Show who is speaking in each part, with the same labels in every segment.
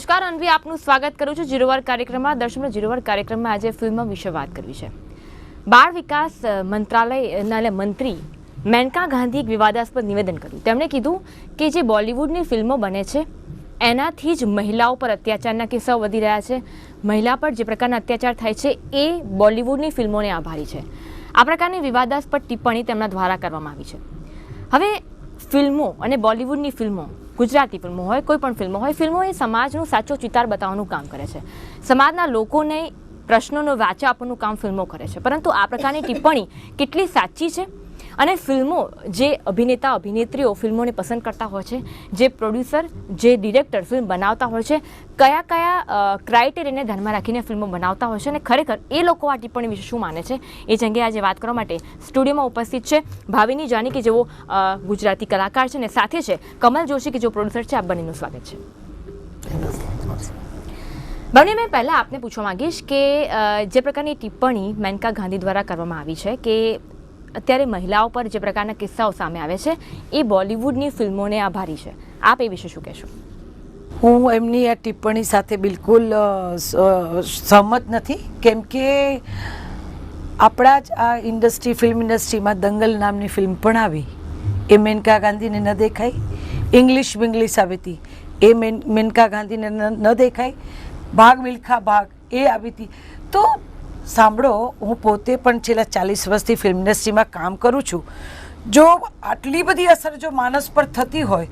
Speaker 1: નમસ્કાર, અનવી, આપનું સ્વાગત કરું છું જીરોવાર કાર્યક્રમમાં દર્શન જીરોવાર કાર્યક્રમમાં આજે ફિલ્મ વિશે વાત કરવી છે. બાળ વિકાસ મંત્રાલયના મંત્રી મેનકા ગાંધી એક વિવાદાસ્પદ નિવેદન કર્યું. તેમણે કીધું કે જે બોલિવૂડની ફિલ્મો બને છે, એનાથી જ મહિલાઓ પર અત્યાચારના કિસ્સાઓ વધી રહ્યા છે. મહિલા પર જે પ્રકારના અત્યાચાર થાય છે, એ બોલિવૂડની ફિલ્મોને આભારી છે. આ પ્રકારની વિવાદાસ્પદ ટિપ્પણી તેમના દ્વારા કરવામાં આવી છે. હવે ફિલ્મો અને બોલિવૂડની ફિલ્મો, ગુજરાતી ફિલ્મો હોય, કોઈ પણ ફિલ્મો હોય, ફિલ્મો એ સમાજનું સાચો ચિતાર બતાવવાનું કામ કરે છે. સમાજના લોકોને પ્રશ્નોનો વાચા આપવાનું કામ ફિલ્મો કરે છે. પરંતુ આ પ્રકારની ટિપ્પણી કેટલી સાચી છે? અને ફિલ્મો, જે અભિનેતા, અભિનેત્રીઓ ફિલ્મોને પસંદ કરતા હોય છે, જે પ્રોડ્યુસર જે ડિરેક્ટર ફિલ્મ બનાવતા હોય છે, કયા કયા ક્રાઇટેરિયાને ધ્યાનમાં રાખીને ફિલ્મો બનાવતા હોય છે અને ખરેખર એ લોકો આ ટિપ્પણી વિશે શું માને છે, એ જ અંગે આજે વાત કરવા માટે સ્ટુડિયોમાં ઉપસ્થિત છે ભાવિની જાની કે જેઓ ગુજરાતી કલાકાર છે અને સાથે છે કમલ જોશી કે જેઓ પ્રોડ્યુસર છે આ બંનેનું સ્વાગત છે. બંને મેં પહેલાં આપને પૂછવા માંગીશ કે જે પ્રકારની ટિપ્પણી મેનકા ગાંધી દ્વારા કરવામાં આવી છે કે અત્યારે મહિલાઓ પર જે પ્રકારના કિસ્સાઓ સામે આવે છે, એ બોલિવૂડની ફિલ્મોને આભારી છે. આપ એ વિશે શું કહેશો?
Speaker 2: હું એમની આ ટિપ્પણી સાથે બિલકુલ સહમત નથી. કેમ કે આપણા જ આ ઇન્ડસ્ટ્રી, ફિલ્મ ઇન્ડસ્ટ્રીમાં દંગલ નામની ફિલ્મ પણ આવી. એ મેનકા ગાંધીને ન દેખાય ઇંગ્લિશ બિંગ્લિશ આવી હતી. એ મેન, મેનકા ગાંધીને ન દેખાય ભાગ મિલ્ખા ભાગ, એ આવી હતી. તો સાંભળો, હું પોતે પણ છેલ્લા ચાલીસ વર્ષથી ફિલ્મ ઇન્ડસ્ટ્રીમાં કામ કરું છું. જો આટલી બધી અસર જો માણસ પર થતી હોય,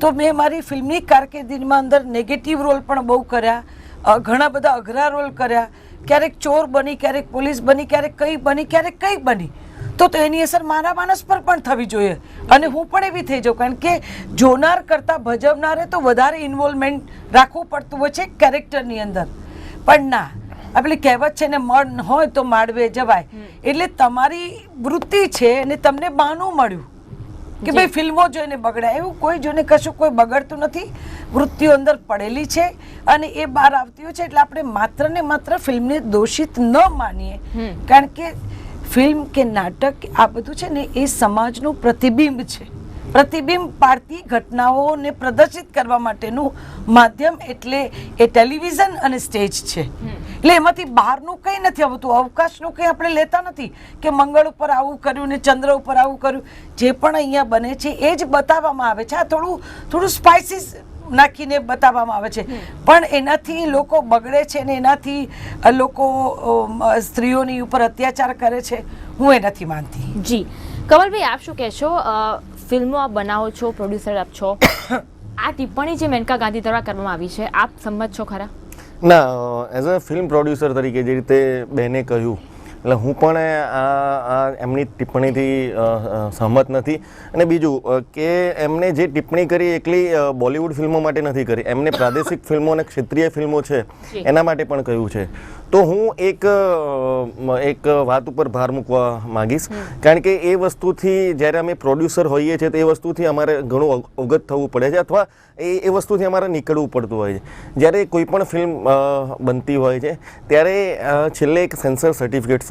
Speaker 2: તો મેં મારી ફિલ્મની કારકિર્દીમાં અંદર નેગેટિવ રોલ પણ બહુ કર્યા ઘણા બધા અઘરા રોલ કર્યા. ક્યારેક ચોર બની, ક્યારેક પોલીસ બની, ક્યારેક કંઈ બની, ક્યારેક કંઈ બની. તો તો એની અસર મારા માણસ પર પણ થવી જોઈએ. અને હું પણ એવી થઈ જાઉં, કારણ કે જોનાર કરતાં ભજવનારે તો વધારે ઇન્વોલ્વમેન્ટ રાખવું પડતું હોય છે કેરેક્ટરની અંદર. પણ ના આ પેલી કહેવત છે ને મળ હોય તો માંડવે જવાય. એટલે તમારી વૃત્તિ છે અને તમને બાનું મળ્યું. કે ભાઈ ફિલ્મો જોઈને બગડ્યા. એવું કોઈ જોઈને કશું કોઈ બગડતું નથી. વૃત્તિઓ અંદર પડેલી છે અને એ બહાર આવતી હોય છે. એટલે આપણે માત્ર ને માત્ર ફિલ્મને દોષિત ન માનીએ. કારણ કે ફિલ્મ કે નાટક આ બધું છે ને એ સમાજનું પ્રતિબિંબ છે. પ્રતિબિંબ પાડતી ઘટનાઓને પ્રદર્શિત કરવા માટેનું માધ્યમ એટલે એ ટેલિવિઝન અને સ્ટેજ છે. એટલે એમાંથી બહારનું કંઈ નથી આવતું. અવકાશનું કંઈ આપણે લેતા નથી કે મંગળ ઉપર આવું કર્યું ને ચંદ્ર ઉપર આવું કર્યું. જે પણ અહીંયા બને છે એ જ બતાવવામાં આવે છે. આ થોડું થોડું સ્પાઇસીસ નાખીને બતાવવામાં આવે છે. પણ એનાથી લોકો બગડે છે ને એનાથી લોકો સ્ત્રીઓની ઉપર અત્યાચાર કરે છે હું એ નથી માનતી.
Speaker 1: જી. કમલભાઈ આપ શું કહેશો? ફિલ્મો આપ બનાવો છો પ્રોડ્યુસર આપ છો, આ ટિપ્પણી જે મેનકા ગાંધી દ્વારા કરવામાં આવી છે, આપ સંમત છો ખરા?
Speaker 3: ના એઝ અ ફિલ્મ પ્રોડ્યુસર તરીકે જે રીતે બેને કહ્યું એટલે હું પણ આ આ એમની ટિપ્પણીથી સહમત નથી. અને બીજું કે એમને જે ટિપ્પણી કરી એકલી બોલિવૂડ ફિલ્મો માટે નથી કરી. એમને પ્રાદેશિક ફિલ્મો અને ક્ષેત્રીય ફિલ્મો છે એના માટે પણ કહ્યું છે. તો હું એક એક વાત ઉપર ભાર મૂકવા માંગીશ. કારણ કે એ વસ્તુથી જ્યારે અમે પ્રોડ્યુસર હોઈએ છીએ તો એ વસ્તુથી અમારે ઘણું અવ- અવગત થવું પડે છે અથવા એ એ વસ્તુથી અમારે નીકળવું પડતું હોય છે. જ્યારે કોઈ પણ ફિલ્મ બનતી હોય છે ત્યારે છેલ્લે એક સેન્સર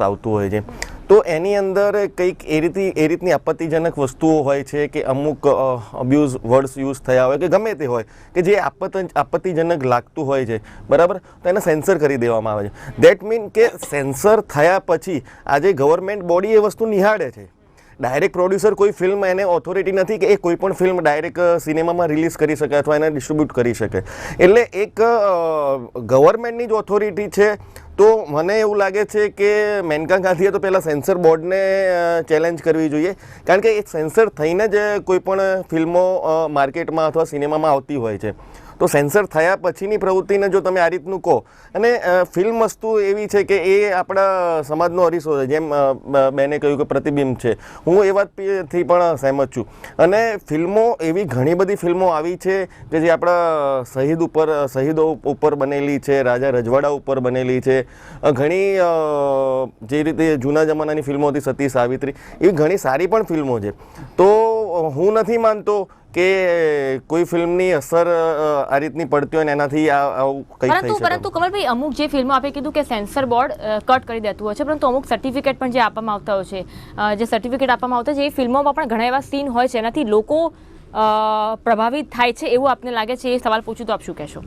Speaker 3: આવતું હોય છે. તો એની અંદર કંઈક એ રીતની એ રીતની આપત્તિજનક વસ્તુઓ હોય છે કે અમુક અબ્યુઝ વર્ડ્સ યુઝ થયા હોય કે ગમે તે હોય કે જે આપત, આપત્તિજનક લાગતું હોય છે. બરાબર? તો એને સેન્સર કરી દેવામાં આવે છે. દેટ મીન કે સેન્સર થયા પછી આજે ગવર્મેન્ટ બોડી એ વસ્તુ નિહાળે છે. ડાયરેક્ટ પ્રોડ્યુસર કોઈ ફિલ્મ એને ઓથોરિટી નથી કે એ કોઈ પણ ફિલ્મ ડાયરેક્ટ સિનેમામાં રિલીઝ કરી શકે અથવા એને ડિસ્ટ્રીબ્યુટ કરી શકે. એટલે એક ગવર્મેન્ટની જ ઓથોરિટી છે. તો મને એવું લાગે છે કે મેનકા ગાંધીએ તો પહેલાં સેન્સર બોર્ડને ચેલેન્જ કરવી જોઈએ. કારણ કે એ સેન્સર થઈને જ કોઈ પણ ફિલ્મો માર્કેટમાં અથવા સિનેમામાં આવતી હોય છે. તો સેન્સર થયા પછીની પ્રવૃત્તિને જો તમે આ રીતનું કહો. અને ફિલ્મ વસ્તુ એવી છે કે એ આપણા સમાજનો અરીસો છે. જેમ બેને કહ્યું કે પ્રતિબિંબ છે. હું એ વાતથી પણ સહેમત છું. અને ફિલ્મો, એવી ઘણી બધી ફિલ્મો આવી છે કે જે આપણા શહીદ ઉપર, શહીદો ઉપર બનેલી છે, રાજા રજવાડા ઉપર બનેલી છે. ઘણી જે રીતે જૂના જમાનાની ફિલ્મો હતી સતી સાવિત્રી. એવી ઘણી સારી પણ ફિલ્મો છે. તો હું નથી માનતો કે કોઈ ફિલ્મની અસર આ રીતની પડતી હોય ને એનાથી આ આવું કંઈક
Speaker 1: પરંતુ પરંતુ કમલભાઈ અમુક જે ફિલ્મો આપે કીધું કે સેન્સર બોર્ડ કટ કરી દેતું હોય છે પરંતુ અમુક સર્ટિફિકેટ પણ જે આપવામાં આવતા હોય છે જે સર્ટિફિકેટ આપવામાં આવતા છે એ ફિલ્મોમાં પણ ઘણા એવા સીન હોય છે એનાથી લોકો પ્રભાવિત થાય છે એવું આપને લાગે છે એ સવાલ પૂછું તો આપ શું કહેશો?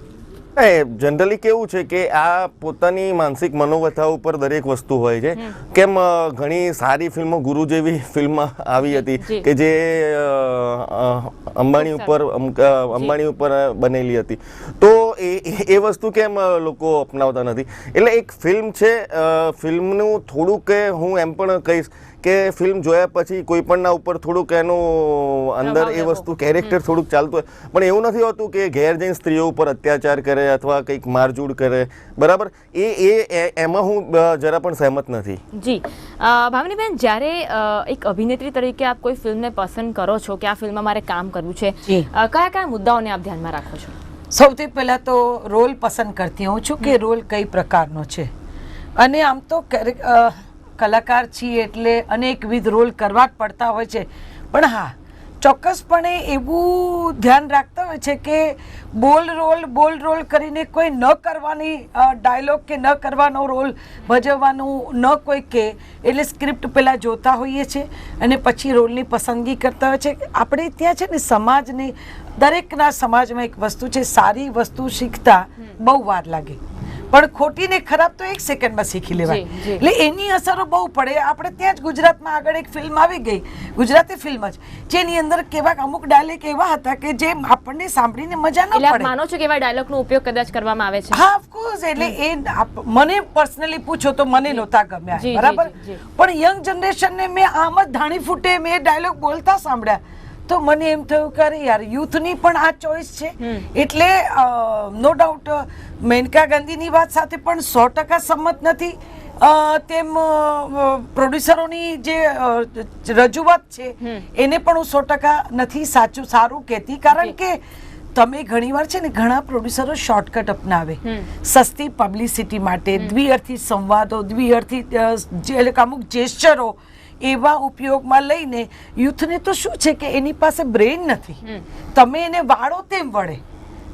Speaker 3: એ જનરલી કેવું છે કે આ પોતાની માનસિક મનોવ્યથા ઉપર દરેક વસ્તુ હોય છે. કેમ ઘણી સારી ફિલ્મો ગુરુ જેવી ફિલ્મ આવી હતી કે જે અંબાણી ઉપર અંબાણી ઉપર બનેલી હતી. તો એ- એ વસ્તુ કેમ લોકો અપનાવતા નથી? એટલે એક ફિલ્મ છે ફિલ્મનું થોડુંક હું એમ પણ કહીશ કે ફિલ્મ જોયા પછી કોઈ પણના ઉપર થોડુંક એનું અંદર એ વસ્તુ કેરેક્ટર થોડુંક ચાલતું હોય. પણ એવું નથી હોતું કે ઘેર જઈને સ્ત્રીઓ ઉપર અત્યાચાર કરે અથવા કંઈક મારઝૂડ કરે. બરાબર? એ એ એ- એમાં હું જરા પણ સહેમત નથી.
Speaker 1: જી. ભાવનીબેન જ્યારે એક અભિનેત્રી તરીકે આપ કોઈ ફિલ્મને પસંદ કરો છો કે આ ફિલ્મમાં મારે કામ કરવું છે કયા કયા મુદ્દાઓને આપ ધ્યાનમાં રાખો છો?
Speaker 2: સૌથી પહેલાં તો રોલ પસંદ કરતી હોઉં છું કે રોલ કઈ પ્રકારનો છે. અને આમ તો કલાકાર છીએ એટલે અનેકવિધ રોલ કરવા જ પડતા હોય છે. પણ હા ચોક્કસપણે એવું ધ્યાન રાખતા હોય છે કે બોલ રોલ બોલ રોલ કરીને કોઈ ન કરવાની ડાયલોગ કે ન કરવાનો રોલ ભજવવાનું ન કોઈ કે એટલે સ્ક્રિપ્ટ પહેલાં જોતા હોઈએ છીએ અને પછી રોલની પસંદગી કરતા હોય છે. આપણે ત્યાં છે ને સમાજની દરેકના સમાજમાં એક વસ્તુ છે સારી વસ્તુ શીખતા બહુ વાર લાગે. પણ ખોટી ને ખરાબ તો એક સેકન્ડમાં શીખી લેવાય. એટલે એની અસરો બહુ પડે. આપણે ત્યાં જ ગુજરાતમાં આગળ એક ફિલ્મ આવી ગઈ. ગુજરાતી ફિલ્મ જ. જેની અંદર કેવા અમુક ડાયલેક એવા હતા કે જે આપણને સાંભળીને મજા ન પડે.
Speaker 1: માનો છો કે એવા ડાયલોગનો ઉપયોગ કદાચ કરવામાં આવે છે?
Speaker 2: હા ઓફકોર્સ એટલે એ મને પર્સનલી પૂછો તો મને નહોતા ગમ્યા. બરાબર. પણ યંગ જનરેશનને મેં આમ જ ધાણી ફૂટે મેં ડાયલોગ બોલતા સાંભળ્યા. તો મને એમ થયું કે અરે યાર યુથની પણ આ ચોઈસ છે. એટલે નો ડાઉટ મેનકા ગાંધીની વાત સાથે પણ સો ટકા સંમત નથી. તેમ પ્રોડ્યુસરોની જે રજૂઆત છે એને પણ હું સો ટકા નથી સાચું સારું કહેતી. કારણ કે તમે ઘણીવાર છે ને ઘણા પ્રોડ્યુસરો શોર્ટકટ અપનાવે. સસ્તી પબ્લિસિટી માટે દ્વિઅર્થી સંવાદો દ્વિઅર્થી જે અમુક જેસ્ચરો એવા ઉપયોગમાં લઈને યુથને તો શું છે કે એની પાસે બ્રેઇન નથી. તમે એને વાળો તેમ વળે.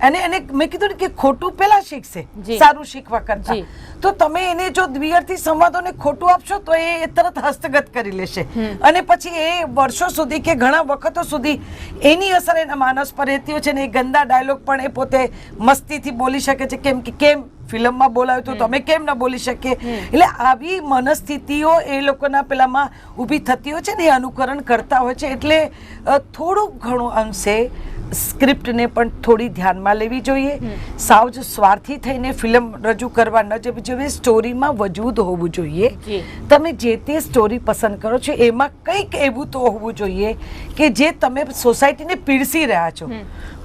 Speaker 2: અને એને મેં કીધું ને કે ખોટું પેલા શીખશે. સારું શીખવા કરતા. તો તમે એને જો દ્વિઅર્થી સંવાદોને ખોટું આપશો તો એ તરત હસ્તગત કરી લેશે. અને પછી એ વર્ષો સુધી કે ઘણા વખતો સુધી એની અસર એના માનસ પર રહેતી હોય છે ને એ ગંદા ડાયલોગ પણ એ પોતે મસ્તીથી બોલી શકે છે. કેમ કે કેમ ફિલ્મમાં બોલાવ્યું તો તમે કેમ ન બોલી શકીએ? એટલે આવી મનસ્થિતિઓ એ લોકોના પેલામાં ઊભી થતી હોય છે ને એ અનુકરણ કરતા હોય છે. એટલે થોડુંક ઘણું અંશે સ્ક્રિપ્ટને પણ થોડી ધ્યાનમાં લેવી જોઈએ. સાવ જ સ્વાર્થી થઈને ફિલ્મ રજૂ કરવા ન જવી જોઈએ સ્ટોરીમાં વજૂદ હોવું જોઈએ. તમે જે તે સ્ટોરી પસંદ કરો છો એમાં કંઈક એવું તો હોવું જોઈએ કે જે તમે સોસાયટીને પીરસી રહ્યા છો.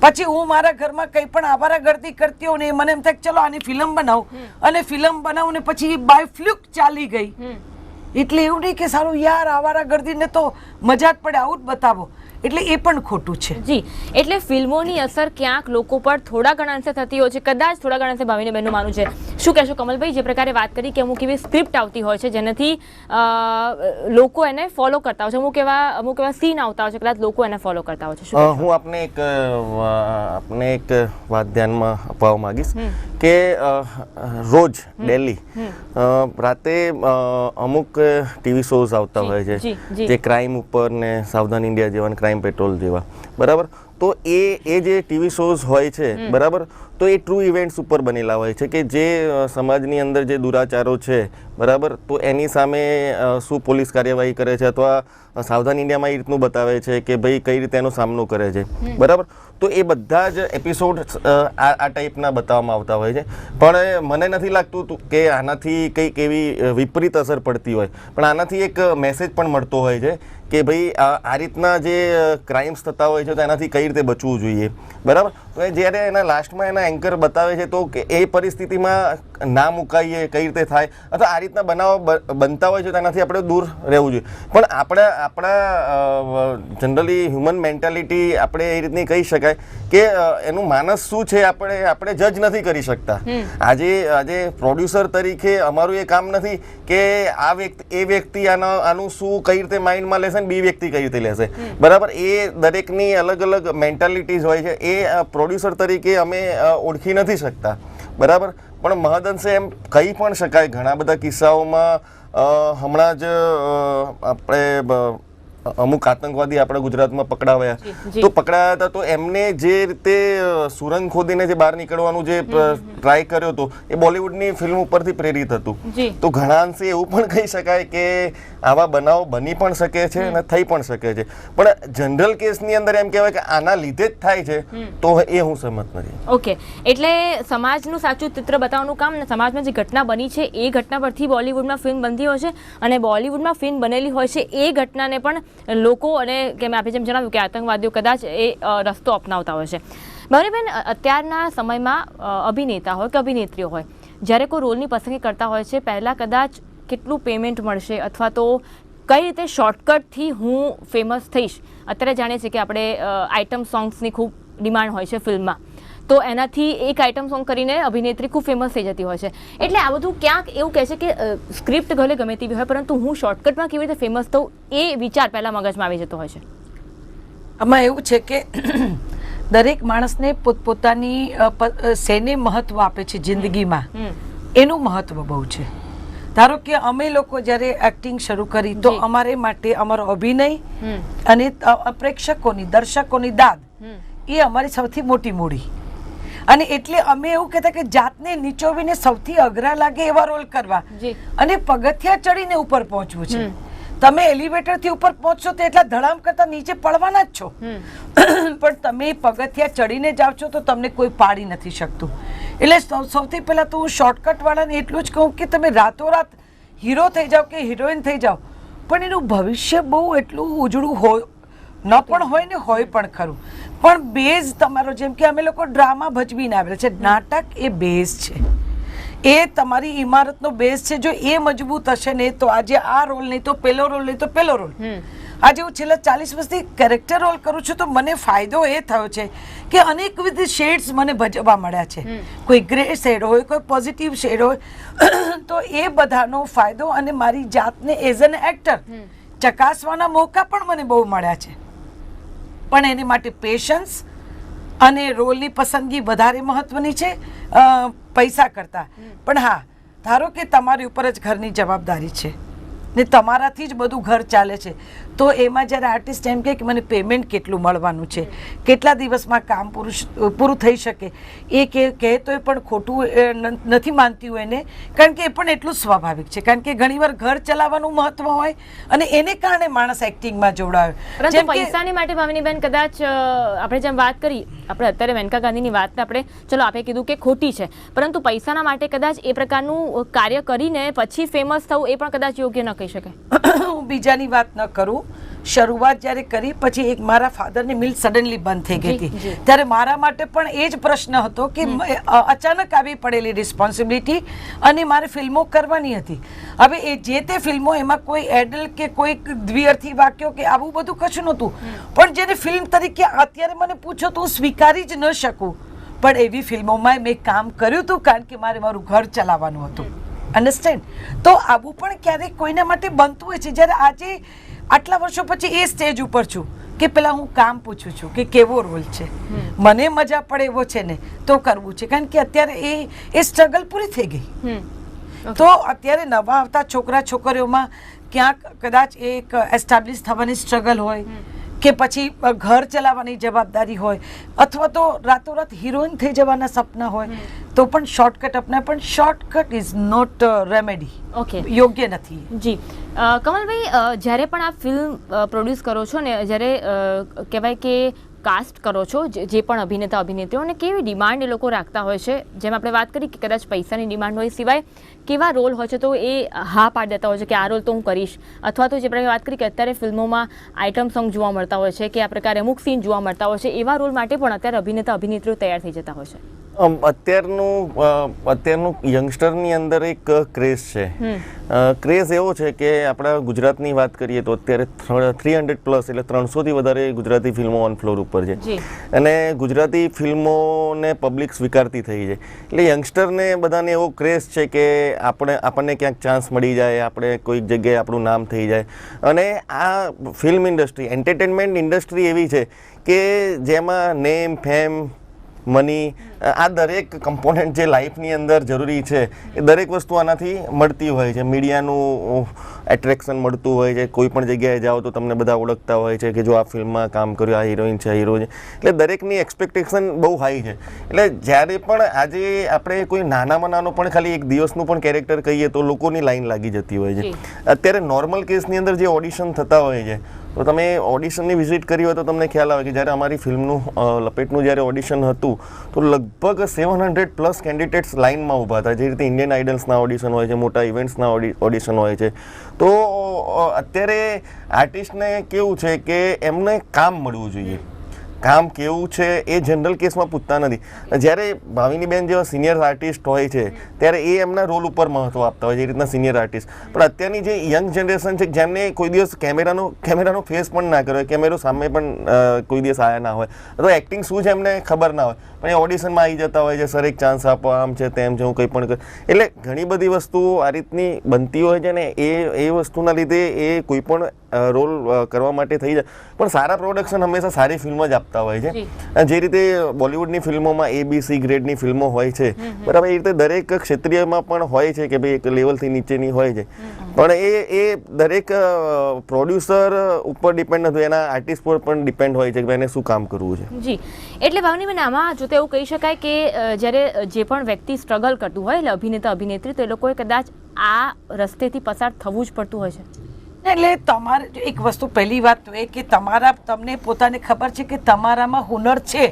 Speaker 2: પછી હું મારા ઘરમાં કંઈ પણ આવારા ગરદી કરતી હોઉં ને મને એમ થાય કે ચલો આની ફિલ્મ બનાવું. અને ફિલ્મ બનાવું ને પછી બાય ફ્લુક ચાલી ગઈ. એટલે એવું નહીં કે સારું યાર આવારા ગરદીને તો મજા જ પડે આવું જ બતાવો. એટલે એ પણ ખોટું છે.
Speaker 1: જી એટલે ફિલ્મોની અસર ક્યાંક લોકો પર થોડા ઘણા અંશે થતી હોય છે કદાચ થોડા ઘણા અંશે ભાવીને બહેનનું માનવું છે. શું કહેશો કમલભાઈ જે પ્રકારે વાત કરી કે અમુક એવી સ્ક્રિપ્ટ આવતી હોય છે જેનાથી લોકો એને ફોલો કરતા હોય છે અમુક એવા અમુક એવા સીન આવતા હોય છે કદાચ લોકો એને ફોલો કરતા હોય છે.
Speaker 3: હું આપને એક આપને એક વાત ધ્યાનમાં અપાવવા માંગીશ. કે રોજ ડેલી રાતે અમુક ટીવી શોઝ આવતા હોય છે
Speaker 1: જી,
Speaker 3: ક્રાઇમ ઉપર ને સાવધાન ઇન્ડિયા જેવા ક્રાઇમ પેટ્રોલ જેવા. બરાબર? તો એ એ જે ટીવી શોઝ હોય છે બરાબર? તો એ ટ્રુ ઇવેન્ટ્સ ઉપર બનેલા હોય છે કે જે સમાજની અંદર જે દુરાચારો છે બરાબર? તો એની સામે શું પોલીસ કાર્યવાહી કરે છે અથવા સાવધાન ઇન્ડિયામાં એ રીતનું બતાવે છે કે ભાઈ કઈ રીતે એનો સામનો કરે છે? બરાબર? તો એ બધા જ એપિસોડ આ આ ટાઈપના બતાવવામાં આવતા હોય છે. પણ મને નથી લાગતું કે આનાથી કંઈક એવી વિપરીત અસર પડતી હોય. પણ આનાથી એક મેસેજ પણ મળતો હોય છે કે ભાઈ આ આ રીતના જે ક્રાઇમ્સ થતા હોય છે તો એનાથી કઈ રીતે બચવું જોઈએ? બરાબર? જ્યારે એના લાસ્ટમાં એના એન્કર બતાવે છે તો એ પરિસ્થિતિમાં ના મુકાઈએ કઈ રીતે થાય? અથવા આ રીતના બનાવો બનતા હોય છે તેનાથી આપણે દૂર રહેવું જોઈએ. પણ આપણા આપણા જનરલી હ્યુમન મેન્ટાલિટી આપણે એ રીતની કહી શકાય કે એનું માનસ શું છે આપણે આપણે જજ નથી કરી શકતા. આજે આજે પ્રોડ્યુસર તરીકે અમારું એ કામ નથી કે આ વ્યક્તિ એ વ્યક્તિ આનો આનું શું કઈ રીતે માઇન્ડમાં લેશે ને બી વ્યક્તિ કઈ રીતે લેશે. બરાબર? એ દરેકની અલગ અલગ મેન્ટાલિટીઝ હોય છે. એ પ્રોડ્યુસર તરીકે અમે ઓળખી નથી શકતા. બરાબર? પણ મહદઅંશે એમ કહી પણ શકાય. ઘણા બધા કિસ્સાઓમાં હમણાં જ આપણે અમુક આતંકવાદી આપણા ગુજરાતમાં પકડાવ્યા. તો પકડાયા હતા તો એમને જે રીતે સુરંગ ખોદીને જે બહાર નીકળવાનું જે ટ્રાય કર્યો હતો એ બોલિવૂડની ફિલ્મ ઉપરથી પ્રેરિત હતું. તો ઘણા અંશે એવું પણ કહી શકાય કે આવા બનાવ બની પણ શકે છે અને થઈ પણ શકે છે. પણ જનરલ કેસની અંદર એમ કહેવાય કે આના લીધે જ થાય છે તો એ હું સહમત નથી.
Speaker 1: ઓકે. એટલે સમાજનું સાચું ચિત્ર બતાવવાનું કામ ને સમાજમાં જે ઘટના બની છે એ ઘટના પરથી બોલિવૂડમાં ફિલ્મ બનતી હોય છે અને બોલિવૂડમાં ફિલ્મ બનેલી હોય છે એ ઘટનાને પણ લોકો અને કે મેં આપણે જેમ જણાવ્યું કે આતંકવાદીઓ કદાચ એ રસ્તો અપનાવતા હોય છે. બરાબર અત્યારના સમયમાં અભિનેતા હોય કે અભિનેત્રીઓ હોય, જ્યારે કોઈ રોલની પસંદગી કરતા હોય છે, પહેલાં કદાચ કેટલું પેમેન્ટ મળશે અથવા તો કઈ રીતે શોર્ટકટથી હું ફેમસ થઈશ. અત્યારે જાણીએ છીએ કે આપણે આઇટમ સોંગ્સની ખૂબ ડિમાન્ડ હોય છે ફિલ્મમાં. તો એનાથી એક આઇટમ સોંગ કરીને અભિનેત્રી ખૂબ ફેમસ થઈ જતી હોય છે. એટલે આ બધું ક્યાંક એવું કહે છે કે સ્ક્રિપ્ટ ભલે ગમે તેવી હોય પરંતુ હું શોર્ટકટમાં કેવી રીતે ફેમસ થઉં એ વિચાર પહેલાં મગજમાં આવી જતો હોય છે.
Speaker 2: આમાં એવું છે કે દરેક માણસને પોતપોતાની શેને મહત્વ આપે છે જિંદગીમાં? એનું મહત્વ બહુ છે. ધારો કે અમે લોકો જ્યારે એક્ટિંગ શરૂ કરી તો અમારે માટે અમારો અભિનય અને પ્રેક્ષકોની દર્શકોની દાદ એ અમારી સૌથી મોટી મૂડી. અને એટલે અમે એવું કહેતા કે જાતને નીચોવીને સૌથી અઘરા લાગે એવા રોલ કરવા. અને પગથિયા ચડીને ઉપર પહોંચવું છે. તમે એલિવેટરથી ઉપર પહોંચશો તો એટલા ધડામ કરતા નીચે પડવાના જ છો. પણ તમે પગથિયા ચડીને જાવ છો તો તમને કોઈ પાડી નથી શકતું. એટલે સૌથી પહેલા તો હું શોર્ટકટ વાળાને એટલું જ કહું કે તમે રાતોરાત હીરો થઈ જાઓ કે હિરોઈન થઈ જાઓ. પણ એનું ભવિષ્ય બહુ એટલું ઉજળું હોય ન પણ હોય ને હોય પણ ખરું. પણ બેઝ તમારો જેમ કે અમે લોકો ડ્રામા ભજવીને આવેલા છે. નાટક એ બેઝ છે. એ તમારી ઇમારતનો બેઝ છે. જો એ મજબૂત હશે ને તો આજે આ રોલ નહીં તો પેલો રોલ નહીં તો પેલો રોલ. આજે હું છેલ્લા ચાલીસ વર્ષથી કેરેક્ટર રોલ કરું છું તો મને ફાયદો એ થયો છે કે અનેકવિધ શેડ્સ મને ભજવવા મળ્યા છે. કોઈ ગ્રે શેડ હોય કોઈ પોઝિટિવ શેડ હોય તો એ બધાનો ફાયદો અને મારી જાતને એઝ એન એક્ટર ચકાસવાના મોકા પણ મને બહુ મળ્યા છે. પણ એની માટે પેશન્સ અને રોલની પસંદગી વધારે મહત્વની છે પૈસા કરતાં. પણ હા ધારો કે તમારી ઉપર જ ઘરની જવાબદારી છે. ને તમારાથી જ બધું ઘર ચાલે છે. તો એમાં જ્યારે આર્ટિસ્ટ એમ કહે કે મને પેમેન્ટ કેટલું મળવાનું છે? કેટલા દિવસમાં કામ પૂરું પૂરું થઈ શકે? એ કે કહે તો એ પણ ખોટું નથી માનતી હોય એને. કારણ કે એ પણ એટલું સ્વાભાવિક છે. કારણ કે ઘણીવાર ઘર ચલાવવાનું મહત્વ હોય અને એને કારણે માણસ એક્ટિંગમાં જોડાયો જેમ
Speaker 1: પૈસાની માટે ભાવિનીબેન કદાચ આપણે જેમ વાત કરી આપણે અત્યારે મેનકા ગાંધીની વાતને આપણે ચલો આપે કીધું કે ખોટી છે. પરંતુ પૈસાના માટે કદાચ એ પ્રકારનું કાર્ય કરીને પછી ફેમસ થવું એ પણ કદાચ યોગ્ય ન કહી શકાય
Speaker 2: હું બીજાની વાત ન કરું. શરૂઆત જ્યારે કરી પછી એક મારા ફાધરની મિલ સડનલી બંધ થઈ ગઈ. હતી. ત્યારે મારા માટે પણ એ જ પ્રશ્ન હતો કે અચાનક આવી પડેલી રિસ્પોન્સિબિલિટી અને મારે ફિલ્મો કરવાની હતી. હવે એ જે તે ફિલ્મો એમાં કોઈ એડલ કે કોઈ દ્વિઅર્થી વાક્યો કે આવું બધું કશું નહોતું. પણ જેને ફિલ્મ તરીકે અત્યારે મને પૂછો તો હું સ્વીકારી જ ન શકું. પણ એવી ફિલ્મોમાં મેં કામ કર્યું હતું કારણ કે મારે મારું ઘર ચલાવવાનું હતું. અન્ડરસ્ટેન્ડ તો આવું પણ ક્યારેક કોઈના માટે બનતું હોય છે. જ્યારે આજે આટલા વર્ષો પછી એ સ્ટેજ ઉપર છું કે પેલા હું કામ પૂછું છું કે કેવો રોલ છે? મને મજા પડે એવો છે ને તો કરવું છે. કારણ કે અત્યારે એ એ સ્ટ્રગલ પૂરી થઈ ગઈ. તો અત્યારે નવા આવતા છોકરા છોકરીઓમાં ક્યાંક કદાચ એક એસ્ટાબ્લિશ થવાની સ્ટ્રગલ હોય. કે પછી ઘર ચલાવવાની જવાબદારી હોય અથવા તો રાતોરાત હિરોઈન થઈ જવાના સપના હોય તો પણ શોર્ટકટ અપનાય પણ shortcut is not remedy
Speaker 1: okay
Speaker 2: યોગ્ય નથી.
Speaker 1: જી. કમલભાઈ જ્યારે પણ આપ ફિલ્મ પ્રોડ્યુસ કરો છો ને જ્યારે કહેવાય કે કાસ્ટ કરો છો જે જે પણ અભિનેતા અભિનેત્રીઓને કેવી ડિમાન્ડ એ લોકો રાખતા હોય છે? જેમ આપણે વાત કરી કે કદાચ પૈસાની ડિમાન્ડ હોય સિવાય કેવા રોલ હોય છે તો એ હા પાડી દેતા હોય છે કે આ રોલ તો હું કરીશ. અથવા તો જે પ્રકારે વાત કરી કે અત્યારે ફિલ્મોમાં આઇટમ સોંગ જોવા મળતા હોય છે કે આ પ્રકારે અમુક સીન જોવા મળતા હોય છે એવા રોલ માટે પણ અત્યારે અભિનેતા અભિનેત્રીઓ તૈયાર થઈ જતા હોય છે.
Speaker 3: અત્યારનું અત્યારનું યંગસ્ટરની અંદર એક ક્રેઝ છે. ક્રેઝ એવો છે કે આપણા ગુજરાતની વાત કરીએ તો અત્યારે થ્રી હંડ્રેડ પ્લસ એટલે ત્રણસોથી વધારે ગુજરાતી ફિલ્મો ઓન ફ્લોર ઉપર છે. અને ગુજરાતી ફિલ્મોને પબ્લિક સ્વીકારતી થઈ છે. એટલે યંગસ્ટરને બધાને એવો ક્રેઝ છે કે આપણે આપણને ક્યાંક ચાન્સ મળી જાય, આપણે કોઈક જગ્યાએ આપણું નામ થઈ જાય. અને આ ફિલ્મ ઇન્ડસ્ટ્રી એન્ટરટેનમેન્ટ ઇન્ડસ્ટ્રી એવી છે કે જેમાં નેમ ફેમ મની આ દરેક કમ્પોનન્ટ જે લાઈફની અંદર જરૂરી છે એ દરેક વસ્તુ આનાથી મળતી હોય છે. મીડિયાનું એટ્રેક્શન મળતું હોય છે. કોઈ પણ જગ્યાએ જાઓ તો તમને બધા ઓળખતા હોય છે કે જો આ ફિલ્મમાં કામ કર્યું આ હિરોઈન છે આ હીરો છે. એટલે દરેકની એક્સપેક્ટેશન બહુ હાઈ છે. એટલે જ્યારે પણ આજે આપણે કોઈ નાનામાં નાનો પણ ખાલી એક દિવસનું પણ કેરેક્ટર કહીએ તો લોકોની લાઈન લાગી જતી હોય છે. અત્યારે નોર્મલ કેસની અંદર જે ઓડિશન થતા હોય છે તો તમે ઓડિશનની વિઝિટ કરી હોય તો તમને ખ્યાલ આવે કે જ્યારે અમારી ફિલ્મનું લપેટનું જ્યારે ઓડિશન હતું, તો લગભગ સેવન હંડ્રેડ પ્લસ કેન્ડિડેટ્સ લાઇનમાં ઊભા હતા. જે રીતે ઇન્ડિયન આઇડલ્સના ઓડિશન હોય છે, મોટા ઇવેન્ટ્સના ઓડિશન હોય છે. તો અત્યારે આર્ટિસ્ટને કેવું છે કે એમને કામ મળવું જોઈએ. કામ કેવું છે એ જનરલ કેસમાં પૂછતા નથી. જ્યારે ભાવિની બેન જેવા સિનિયર આર્ટિસ્ટ હોય છે, ત્યારે એ એમના રોલ ઉપર મહત્વ આપતા હોય છે, એ રીતના સિનિયર આર્ટિસ્ટ પણ અત્યારની જે યંગ જનરેશન છે, જેમને કોઈ દિવસ કેમેરાનો કેમેરાનો ફેસ પણ ના કર્યો હોય કેમેરો સામે પણ કોઈ દિવસ આવ્યા ના હોય, અથવા એક્ટિંગ શું છે એમને ખબર ના હોય, પણ એ ઓડિશનમાં આવી જતા હોય છે, સર, એક ચાન્સ આપો, આમ છે તેમ છે, હું કંઈ પણ એટલે ઘણી બધી વસ્તુઓ આ રીતની બનતી હોય છે ને એ એ વસ્તુના લીધે એ કોઈ પણ રોલ કરવા માટે થઈ જાય. પણ સારા પ્રોડક્શન હંમેશા સારી ફિલ્મ જ આપતા હોય છે.
Speaker 1: જે.
Speaker 3: રીતે બોલિવૂડની ફિલ્મોમાં એ બી સી ગ્રેડની ફિલ્મો હોય છે બરાબર એ રીતે દરેક ક્ષેત્રીયમાં પણ હોય છે કે ભાઈ એક લેવલથી નીચેની હોય છે. પણ એ એ દરેક પ્રોડ્યુસર ઉપર ડિપેન્ડ નથી એના આર્ટિસ્ટ પર પણ ડિપેન્ડ હોય છે કે એને શું કામ કરવું છે.
Speaker 1: જી. એટલે ભાવનીબેન આમાં જો તો એવું કહી શકાય કે જ્યારે જે પણ વ્યક્તિ સ્ટ્રગલ કરતું હોય એટલે અભિનેતા અભિનેત્રી તો એ લોકોએ કદાચ આ રસ્તેથી પસાર થવું જ પડતું હોય છે.
Speaker 2: એટલે તમારે એક વસ્તુ પહેલી વાત તો એ કે તમારા તમને પોતાને ખબર છે કે તમારામાં હુનર છે.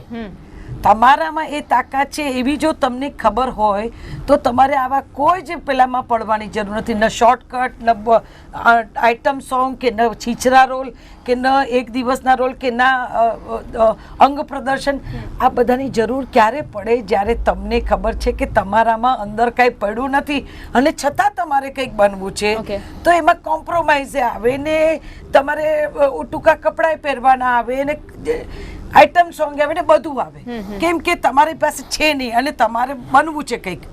Speaker 2: તમારામાં એ તાકાત છે એવી જો તમને ખબર હોય તો તમારે આવા કોઈ જ પેલામાં પડવાની જરૂર નથી. ન શોર્ટકટ ન આઇટમ સોંગ કે ન છીછરા રોલ કે ન એક દિવસના રોલ કે ના અંગ પ્રદર્શન આ બધાની જરૂર ક્યારે પડે જ્યારે તમને ખબર છે કે તમારામાં અંદર કાંઈ પડ્યું નથી અને છતાં તમારે કંઈક બનવું છે તો એમાં કોમ્પ્રોમાઇઝ આવે ને તમારે ટૂંકા કપડાં પહેરવાના આવે ને આઈટમ સોંગ આવે ને બધું આવે. કેમ કે તમારી પાસે છે નહીં અને તમારે બનવું છે કંઈક.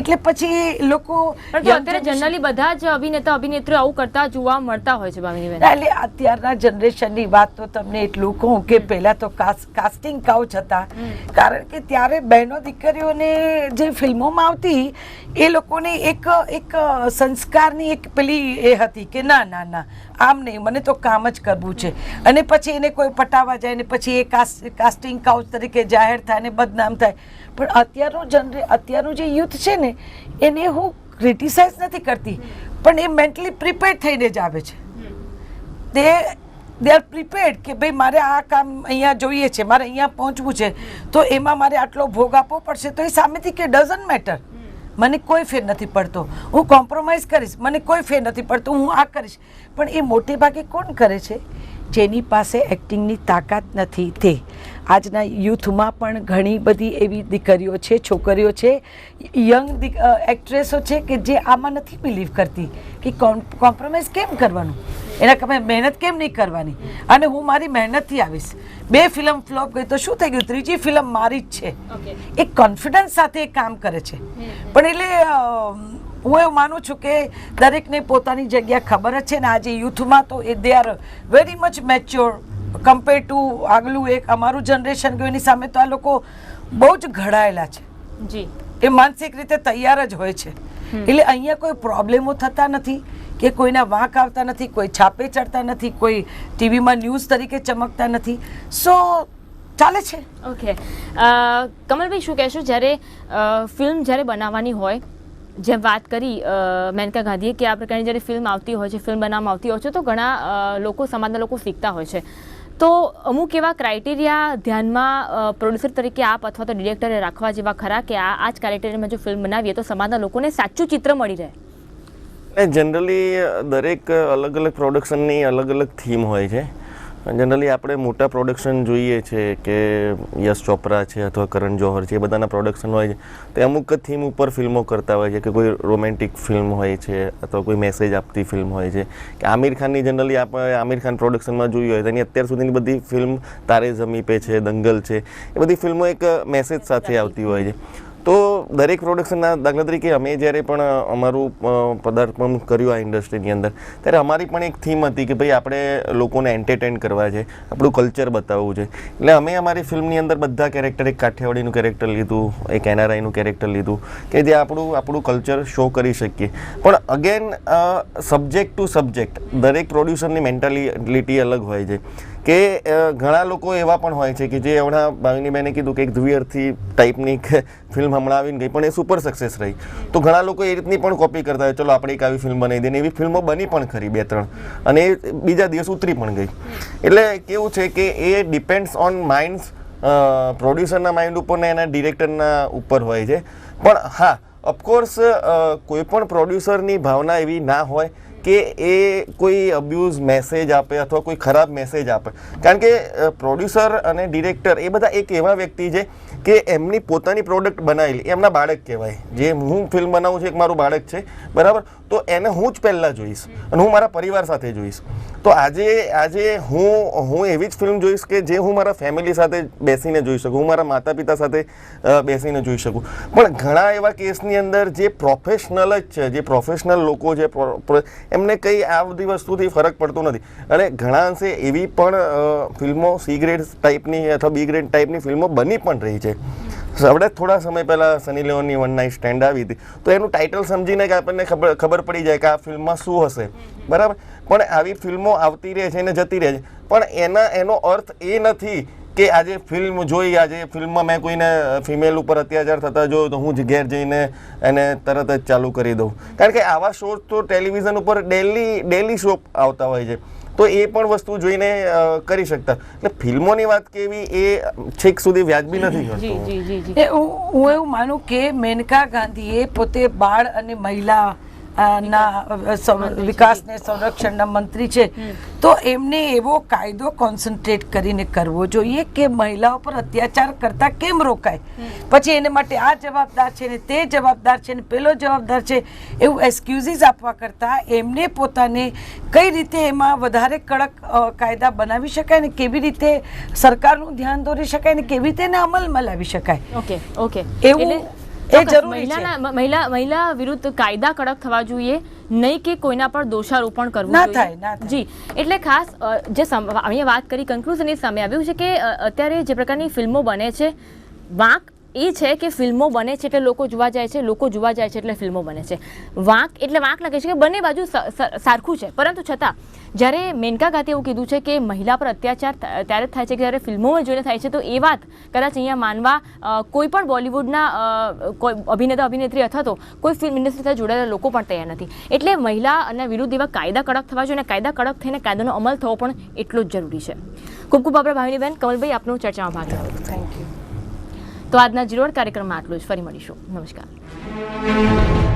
Speaker 2: એટલે પછી લોકો
Speaker 1: અત્યારે જનરલી બધા જ અભિનેતા અભિનેત્રીઓ આવું કરતા જોવા મળતા હોય છે ભાવનીબેન
Speaker 2: એટલે અત્યારના જનરેશનની વાત તો તમને એટલું કહું કે પહેલા તો કાસ્ટિંગ કાઉચ હતા. કારણ કે ત્યારે બહેનો દીકરીઓને જે ફિલ્મોમાં આવતી એ લોકોને એક એક સંસ્કારની એક પેલી એ હતી કે ના ના ના આમ નહીં મને તો કામ જ કરવું છે. અને પછી એને કોઈ પટાવા જાય ને પછી એ કાસ્ટિંગ કાઉચ તરીકે જાહેર થાય ને બદનામ થાય. પણ અત્યારનું જનરે અત્યારનું જે યુથ છે ને એને હું ક્રિટિસાઇઝ નથી કરતી. પણ એ મેન્ટલી પ્રિપેર્ડ થઈને જ આવે છે. તે દે આર પ્રિપેર્ડ કે ભાઈ મારે આ કામ અહીંયા જોઈએ છે મારે અહીંયા પહોંચવું છે. તો એમાં મારે આટલો ભોગ આપવો પડશે તો એ સામેથી કે ડઝન્ટ મેટર મને કોઈ ફેર નથી પડતો. હું કોમ્પ્રોમાઇઝ કરીશ મને કોઈ ફેર નથી પડતો હું આ કરીશ. પણ એ મોટે ભાગે કોણ કરે છે? જેની પાસે એક્ટિંગની તાકાત નથી તે. આજના યુથમાં પણ ઘણી બધી એવી દીકરીઓ છે છોકરીઓ છે યંગ એક્ટ્રેસો છે કે જે આમાં નથી બિલીવ કરતી કે કોમ્પ્રોમાઇઝ કેમ કરવાનું? એના તમે મહેનત કેમ નહીં કરવાની? અને હું મારી મહેનતથી આવીશ. બે ફિલ્મ ફ્લોપ ગઈ તો શું થઈ ગયું? ત્રીજી ફિલ્મ મારી જ છે. એ કોન્ફિડન્સ સાથે એ કામ કરે છે. પણ એટલે હું એવું માનું છું કે દરેકને પોતાની જગ્યા ખબર જ છે ને આજે યુથમાં તો એ they are very much mature compare to આગલું એક અમારું જનરેશન ગયું. એની સામે તો આ લોકો બહુ જ ઘડાયેલા છે.
Speaker 1: જી.
Speaker 2: એ માનસિક રીતે તૈયાર જ હોય છે. એટલે અહીંયા કોઈ પ્રોબ્લેમો થતા નથી કે કોઈના વાંક આવતા નથી કોઈ છાપે ચડતા નથી કોઈ ટીવીમાં ન્યૂઝ તરીકે ચમકતા નથી. સો ચાલે છે.
Speaker 1: ઓકે કમલભાઈ શું કહેશો? જ્યારે ફિલ્મ જ્યારે બનાવવાની હોય જેમ વાત કરી મેનકા ગાંધીએ કે આ પ્રકારની જ્યારે ફિલ્મ આવતી હોય છે ફિલ્મ બનાવવામાં આવતી હોય છે, તો ઘણા લોકો, સમાજના લોકો શીખતા હોય છે. તો અમુક એવા ક્રાઇટેરિયા ધ્યાનમાં પ્રોડ્યુસર તરીકે આપ અથવા તો ડિરેક્ટરે રાખવા જેવા ખરા કે આ આ જ ક્રાઇટેરિયામાં જો ફિલ્મ બનાવીએ તો સમાજના લોકોને સાચું ચિત્ર મળી રહે?
Speaker 3: જનરલી દરેક અલગ અલગ પ્રોડક્શનની અલગ અલગ થીમ હોય છે. જનરલી આપણે મોટા પ્રોડક્શન જોઈએ છે કે યશ ચોપરા છે અથવા કરણ જોહર છે એ બધાના પ્રોડક્શન હોય છે. તે અમુક થીમ ઉપર ફિલ્મો કરતા હોય છે કે કોઈ રોમેન્ટિક ફિલ્મ હોય છે અથવા કોઈ મેસેજ આપતી ફિલ્મ હોય છે. કે આમિર ખાનની જનરલી આપણે આમિર ખાન પ્રોડક્શનમાં જોઈ હોય તો એની અત્યાર સુધીની બધી ફિલ્મ તારે જમી પે છે દંગલ છે એ બધી ફિલ્મો એક મેસેજ સાથે આવતી હોય છે. દરેક પ્રોડક્શનના દાખલા તરીકે અમે જ્યારે પણ અમારું પદાર્પણ કર્યું આ ઇન્ડસ્ટ્રીની અંદર, ત્યારે અમારી પણ એક થીમ હતી કે ભાઈ આપણે લોકોને એન્ટરટેન કરવા છે, આપણું કલ્ચર બતાવવું છે. એટલે અમે અમારી ફિલ્મની અંદર બધા કેરેક્ટર એક કાઠિયાવાડીનું કેરેક્ટર લીધું, એક એનઆરઆઈનું કેરેક્ટર લીધું, કે જે આપણું આપણું કલ્ચર શો કરી શકીએ. પણ અગેન સબ્જેક્ટ ટુ સબ્જેક્ટ દરેક પ્રોડ્યુસરની મેન્ટાલિટી અલગ હોય છે. કે ઘણા લોકો એવા પણ હોય છે કે જે હમણાં ભાવિની બેને કીધું કે એક ધ્રુવીયર્થી ટાઈપની ફિલ્મ હમણાં આવીને ગઈ, પણ એ સુપર સક્સેસ રહી. તો ઘણા લોકો એ રીતની પણ કોપી કરતા હોય, ચલો આપણે એક આવી ફિલ્મ બનાવી દઈને એવી ફિલ્મો બની પણ ખરી બે, ત્રણ. અને એ બીજા દિવસ ઉતરી પણ ગઈ. એટલે કેવું છે કે એ ડિપેન્ડ્સ ઓન માઇન્ડ્સ પ્રોડ્યુસરના માઇન્ડ ઉપર ને એના ડિરેક્ટરના ઉપર હોય છે. પણ હા ઓફકોર્સ કોઈ પણ પ્રોડ્યુસરની ભાવના એવી ના હોય કે એ કોઈ અબ્યુઝ મેસેજ આપે અથવા કોઈ ખરાબ મેસેજ આપે. કારણ કે પ્રોડ્યુસર અને ડિરેક્ટર એ બધા એક એવા વ્યક્તિ છે કે એમની પોતાની પ્રોડક્ટ બનાવેલી. એમના બાળક કહેવાય. જે હું ફિલ્મ બનાવું છું, એક મારું બાળક છે. બરાબર? તો એને હું જ પહેલાં જોઈશ અને હું મારા પરિવાર સાથે જોઈશ. તો આજે આજે હું હું એવી જ ફિલ્મ જોઈશ કે જે હું મારા ફેમિલી સાથે બેસીને જોઈ શકું, હું મારા માતા પિતા સાથે બેસીને જોઈ શકું. પણ ઘણા એવા કેસની અંદર જે પ્રોફેશનલ જ છે, જે પ્રોફેશનલ લોકો છે એમને કંઈ આ બધી વસ્તુથી ફરક પડતો નથી. અને ઘણા અંશે એવી પણ ફિલ્મો સી ગ્રેડ ટાઈપની અથવા બી ગ્રેડ ટાઈપની ફિલ્મો બની પણ રહી છે. આપણે થોડા સમય પહેલાં સની લેવનની વન નાઇટ સ્ટેન્ડ આવી હતી. તો એનું ટાઇટલ સમજીને કે આપણને ખબર ખબર પડી જાય કે આ ફિલ્મમાં શું હશે. બરાબર? પણ આવી ફિલ્મો આવતી રહે છે અને જતી રહે છે. પણ એના, એનો અર્થ એ નથી કે આજે ફિલ્મ જોઈ, આજે ફિલ્મમાં મેં કોઈને ફિમેલ ઉપર અત્યાચાર થતા જોયો તો હું જ ઘેર જઈને એને તરત જ ચાલુ કરી દઉં. કારણ કે આવા શો તો ટેલિવિઝન ઉપર ડેલી ડેલી શો આવતા હોય છે. તો એ પણ વસ્તુ જોઈને કરી શકતા. એટલે ફિલ્મોની વાત કેવી એ છેક સુધી વ્યાજબી નથી
Speaker 2: એ હું એવું માનું કે મેનકા ગાંધીએ પોતે બાળ અને મહિલા ના વિકાસને સંરક્ષણના મંત્રી છે. તો એમને એવો કાયદો કોન્સન્ટ્રેટ કરીને કરવો જોઈએ કે મહિલાઓ પર અત્યાચાર કરતા કેમ રોકાય? પછી એને માટે આ જવાબદાર છે ને તે જવાબદાર છે ને પેલો જવાબદાર છે એવું એક્સક્યુઝીસ આપવા કરતાં એમને પોતાને કઈ રીતે એમાં વધારે કડક કાયદા બનાવી શકાય ને કેવી રીતે સરકારનું ધ્યાન દોરી શકાય ને કેવી રીતે એને અમલમાં લાવી શકાય?
Speaker 1: Okay okay.
Speaker 2: એવું એ જરૂરી છે.
Speaker 1: મહિલાના મહિલા મહિલા વિરુદ્ધ કાયદા કડક થવા જોઈએ નહીં કે કોઈના પર દોષારોપણ કરવું
Speaker 2: ના થાય,
Speaker 1: જી એટલે ખાસ જે અહીંયા વાત કરી કન્ક્લુઝન એ સામે આવ્યું છે કે અત્યારે જે પ્રકારની ફિલ્મો બને છે વાંક એ છે કે ફિલ્મો બને છે એટલે લોકો જોવા જાય છે, લોકો જોવા જાય છે એટલે ફિલ્મો બને છે. વાંક, એટલે વાંક લાગે છે કે બંને બાજુ સારખું છે. પરંતુ છતાં, જ્યારે મેનકા ગાતે એવું કીધું છે કે મહિલા પર અત્યાચાર ત્યારે જ થાય છે કે જ્યારે ફિલ્મોમાં જોઈને થાય છે, તો એ વાત કદાચ અહીંયા માનવા કોઈ પણ બોલિવૂડના કોઈ અભિનેતા, અભિનેત્રી અથવા તો કોઈ ફિલ્મ ઇન્ડસ્ટ્રી સાથે જોડાયેલા લોકો પણ તૈયાર નથી. એટલે મહિલા અને વિરુદ્ધ એવા કાયદા કડક થવા જોઈએ અને કાયદા કડક થઈને કાયદાનો અમલ થવો પણ એટલો જ જરૂરી છે. ખૂબ ખૂબ આભાર, ભાવિનીબેન. કમલભાઈ, આપનું ચર્ચામાં ભાગ
Speaker 2: થેન્ક યુ
Speaker 1: તો આજના જીરોડ કાર્યક્રમમાં આટલું જ. ફરી મળીશું. નમસ્કાર.